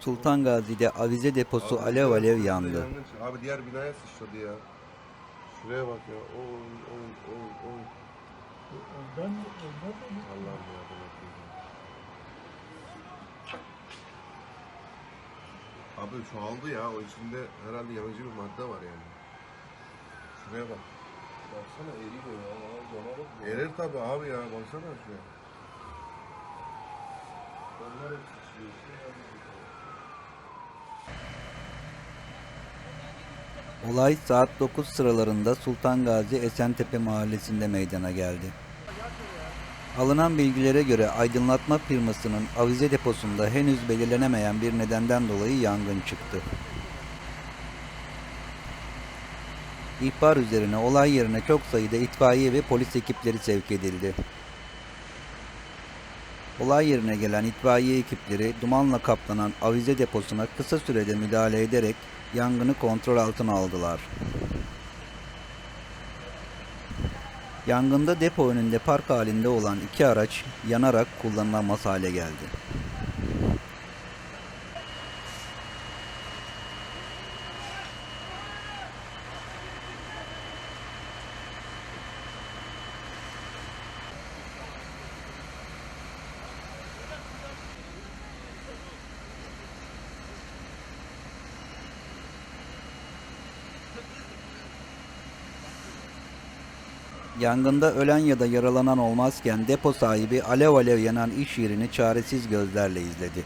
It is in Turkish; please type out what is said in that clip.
Sultan Gazi'de avize deposu Abi, alev alev yandı. Abi diğer binaya sıçradı ya. Şuraya bak ya. Oy oy oy oy. Ben, ben Allah'ım et. Abi çoğaldı ya. O içinde herhalde yanıcı bir madde var yani. Şuraya bak. Baksana eriyor ya. Bak. Erir tabi abi ya. Baksana şuraya. Olay saat 9 sıralarında Sultan Gazi Esentepe mahallesinde meydana geldi. Alınan bilgilere göre aydınlatma firmasının avize deposunda henüz belirlenemeyen bir nedenden dolayı yangın çıktı. İhbar üzerine olay yerine çok sayıda itfaiye ve polis ekipleri sevk edildi. Olay yerine gelen itfaiye ekipleri dumanla kaplanan avize deposuna kısa sürede müdahale ederek yangını kontrol altına aldılar. Yangında depo önünde park halinde olan iki araç yanarak kullanılamaz hale geldi. Yangında ölen ya da yaralanan olmazken depo sahibi alev alev yanan iş yerini çaresiz gözlerle izledi.